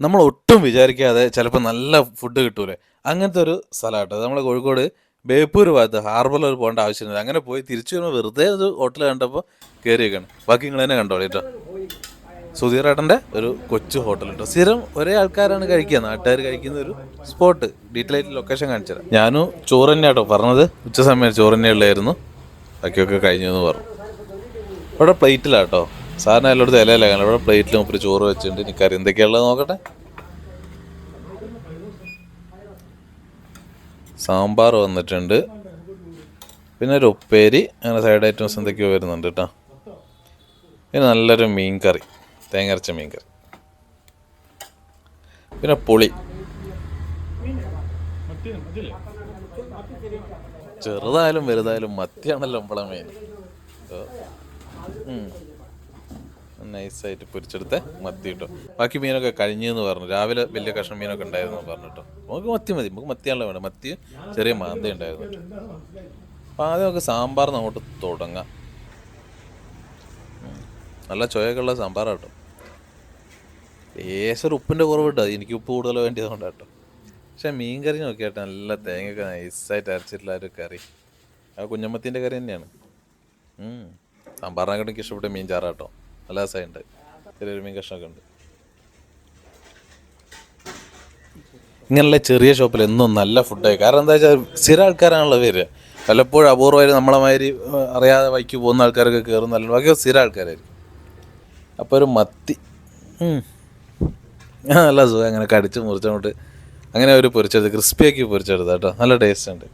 നമ്മൾ ഒട്ടും വിചാരിക്കാതെ ചിലപ്പോൾ നല്ല ഫുഡ് കിട്ടൂലേ? അങ്ങനത്തെ ഒരു സ്ഥലമാട്ടോ. നമ്മൾ കോഴിക്കോട് ബേപ്പൂർ ഭാഗത്ത് ഹാർബറിൽ പോകേണ്ട ആവശ്യമില്ല. അങ്ങനെ പോയി തിരിച്ചു വരുമ്പോൾ വെറുതെ ഒരു ഹോട്ടൽ കണ്ടപ്പോൾ കയറിയേക്കാണ് ബാക്കി നിങ്ങൾ തന്നെ കണ്ടോളൂ കേട്ടോ. സുധീറേട്ടന്റെ ഒരു കൊച്ചു ഹോട്ടൽ കേട്ടോ സ്ഥിരം ഒരേ ആൾക്കാരാണ് കഴിക്കുക. നാട്ടുകാർ കഴിക്കുന്ന ഒരു സ്പോട്ട് ഡീറ്റെയിൽ ആയിട്ട് ലൊക്കേഷൻ കാണിച്ചു തരാം ഞാനും ചോറ് തന്നെ കേട്ടോ പറഞ്ഞത്. ഉച്ച സമയം ചോറ് തന്നെ ഉള്ളായിരുന്നു ബാക്കിയൊക്കെ കഴിഞ്ഞു എന്ന് പറഞ്ഞു ഇവിടെ പ്ലേറ്റിലാട്ടോ സാറിന് എല്ലായിടത്തും ഇലയില കാരണം ഇവിടെ പ്ലേറ്റിൽ മുപ്പര് ചോറ് വെച്ചിട്ടുണ്ട്. ഇനി കറി എന്തൊക്കെയുള്ളത് നോക്കട്ടെ. സാമ്പാർ വന്നിട്ടുണ്ട്. പിന്നെ ഒരു ഉപ്പേരി. അങ്ങനെ സൈഡ് ഐറ്റംസ് എന്തൊക്കെയോ വരുന്നുണ്ട് കേട്ടോ. പിന്നെ നല്ലൊരു മീൻ കറി. തേങ്ങ അരച്ച മീൻ കറി. പിന്നെ പുളി. ചെറുതായാലും വലുതായാലും മത്തിയാണല്ലോ നമ്മളെ മെയിൻ നൈസായിട്ട് പൊരിച്ചെടുത്ത് മത്തി കിട്ടും ബാക്കി മീനൊക്കെ കഴിഞ്ഞു എന്ന് പറഞ്ഞു. രാവിലെ വലിയ കഷ്ണം മീനൊക്കെ ഉണ്ടായിരുന്നു പറഞ്ഞിട്ട് നമുക്ക് മത്തി മതി. നമുക്ക് മത്തിയാണല്ലോ വേണം. മത്തി ചെറിയ മാന്ത ഉണ്ടായിരുന്നു അപ്പം ആദ്യം നമുക്ക് സാമ്പാർ അങ്ങോട്ട് തുടങ്ങാം. നല്ല ചൊയൊക്കെയുള്ള കേട്ടോ ലേശം ഉപ്പിന്റെ കുറവ് എനിക്ക് ഉപ്പ് കൂടുതൽ വേണ്ടിയതുകൊണ്ട് കേട്ടോ പക്ഷേ മീൻ കറി നോക്കിയാട്ടെ നല്ല തേങ്ങയൊക്കെ നൈസായിട്ട് അരച്ചിട്ടുള്ള ഒരു കറി. ആ കുഞ്ഞമ്മത്തിന്റെ കറി തന്നെയാണ്. സാമ്പാറിനെ സാമ്പാറിനെക്കാട്ടും എനിക്ക് ഇഷ്ടപ്പെട്ട മീൻ ചാറാട്ടോ നല്ല രസമുണ്ട് ചെറിയൊരു മീൻ കഷ്ണമൊക്കെ ഉണ്ട് ഇങ്ങനെയുള്ള ചെറിയ ഷോപ്പിൽ എന്നും നല്ല ഫുഡായി കാരണം എന്താ വെച്ചാൽ സ്ഥിര ആൾക്കാരാണല്ലോ വരിക. വല്ലപ്പോഴും അപൂർവമായിട്ട് നമ്മളെ മാതിരി അറിയാതെ വൈക്ക് പോകുന്ന ആൾക്കാരൊക്കെ കയറും നല്ല ബാക്കി സ്ഥിര ആൾക്കാരായിരിക്കും. അപ്പോൾ ഒരു മത്തി നല്ല സുഖം. അങ്ങനെ കടിച്ച് മുറിച്ചങ്ങോട്ട് അങ്ങനെ ഒരു പൊരിച്ചെടുത്ത് ക്രിസ്പിയാക്കി പൊരിച്ചെടുത്ത് കേട്ടോ. നല്ല ടേസ്റ്റ് ഉണ്ട്.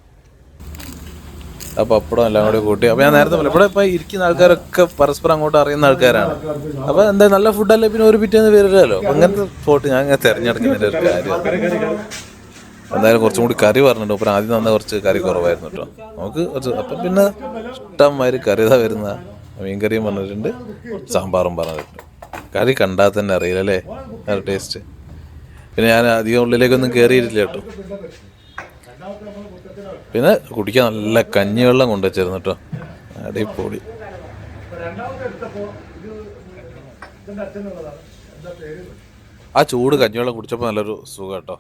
പപ്പടം എല്ലാം കൂടി കൂട്ടി. അപ്പോൾ ഞാൻ നേരത്തെ പറഞ്ഞു ഇവിടെ ഇപ്പോൾ ഇരിക്കുന്ന ആൾക്കാരൊക്കെ പരസ്പരം അങ്ങോട്ട് അറിയുന്ന ആൾക്കാരാണ്. അപ്പോൾ എന്താ നല്ല ഫുഡല്ലേ പിന്നെ ഒരു പിറ്റേന്ന് വരില്ലല്ലോ. അങ്ങനത്തെ സ്പോട്ട് ഞാൻ അങ്ങനെ തിരഞ്ഞെടുക്കുന്നതിന്റെ ഒരു കാര്യം. എന്തായാലും കുറച്ചും കൂടി കറി പറഞ്ഞിട്ടുണ്ട്. അപ്പം ആദ്യം തന്നെ കുറച്ച് കറി കുറവായിരുന്നു കേട്ടോ. നമുക്ക് കുറച്ച് അപ്പം പിന്നെ ഇഷ്ടംമാതിരി കറി ഇതാ വരുന്ന മീൻകറിയും പറഞ്ഞിട്ടുണ്ട് സാമ്പാറും പറഞ്ഞിട്ടുണ്ട്. കറി കണ്ടാൽ തന്നെ അറിയില്ല അല്ലേ? നല്ല ടേസ്റ്റ് പിന്നെ ഞാൻ അധികം ഉള്ളിലേക്കൊന്നും കയറിയിട്ടില്ല കേട്ടോ. പിന്നെ കുടിക്കാൻ നല്ല കഞ്ഞിവെള്ളം കൊണ്ടുവച്ചിരുന്നു കേട്ടോ അടിപൊളി. ആ ചൂട് കഞ്ഞിവെള്ളം കുടിച്ചപ്പോൾ നല്ലൊരു സുഖം കേട്ടോ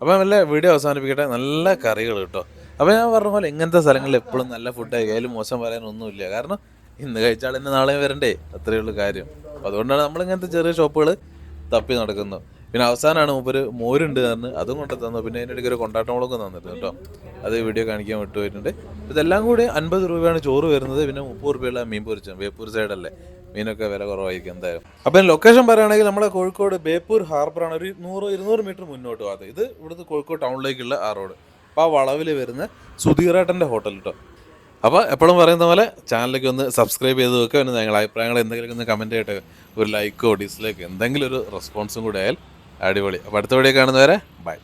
അപ്പം നല്ല വീഡിയോ അവസാനിപ്പിക്കട്ടെ? നല്ല കറികൾ കേട്ടോ അപ്പോൾ ഞാൻ പറഞ്ഞ പോലെ ഇങ്ങനത്തെ സ്ഥലങ്ങളിൽ എപ്പോഴും നല്ല ഫുഡ് കഴിക്കാനും മോശം പറയാനൊന്നുമില്ല കാരണം ഇന്ന് കഴിച്ചാൽ ഇന്ന് നാളെയും വരണ്ടേ? അത്രയേ ഉള്ളൂ കാര്യം. അപ്പോൾ അതുകൊണ്ടാണ് നമ്മൾ ഇങ്ങനത്തെ ചെറിയ ഷോപ്പുകൾ തപ്പി നടക്കുന്നത്. പിന്നെ അവസാനമാണ് മൂപ്പര് മോരുണ്ട് തന്ന് അതും കൊണ്ട് തന്നു. പിന്നെ അതിന്റെ ഇടയ്ക്ക് ഒരു കൊണ്ടാട്ടമുളകും തന്നിരുന്നു കേട്ടോ. അത് വീഡിയോ കാണിക്കാൻ വിട്ടുപോയിട്ടുണ്ട്. ഇതെല്ലാം കൂടി അൻപത് രൂപയാണ് ചോറ് വരുന്നത്. പിന്നെ മുപ്പത് രൂപയുള്ള മീൻ പൊരിച്ചത്. ബേപ്പൂർ സൈഡല്ലേ മീനൊക്കെ വില കുറവായിരിക്കും എന്തായാലും. അപ്പം ലൊക്കേഷൻ പറയുകയാണെങ്കിൽ നമ്മുടെ കോഴിക്കോട് ബേപ്പൂർ ഹാർബറാണ് ഒരു നൂറ് ഇരുന്നൂറ് മീറ്റർ മുന്നോട്ട് പോകാതെ ഇത് ഇവിടുന്ന് കോഴിക്കോട് ടൗണിലേക്കുള്ള ആ റോഡ് അപ്പോൾ ആ വളവിൽ വരുന്ന സുധീറേട്ടന്റെ ഹോട്ടൽ കേട്ടോ അപ്പോൾ എപ്പോഴും പറയുന്ന പോലെ ചാനലിലേക്ക് ഒന്ന് സബ്സ്ക്രൈബ് ചെയ്ത് വെക്കുക. പിന്നെ ഞങ്ങളുടെ അഭിപ്രായങ്ങൾ എന്തെങ്കിലും ഒന്ന് കമന്റ് ചെയ്യട്ടെ ഒരു ലൈക്കോ ഡിസ്ലൈക്കോ എന്തെങ്കിലും ഒരു റെസ്പോൺസും കൂടെ ആയാൽ അടിപൊളി. അപ്പോൾ അടുത്ത വീഡിയോ കാണുന്നവരെ ബൈ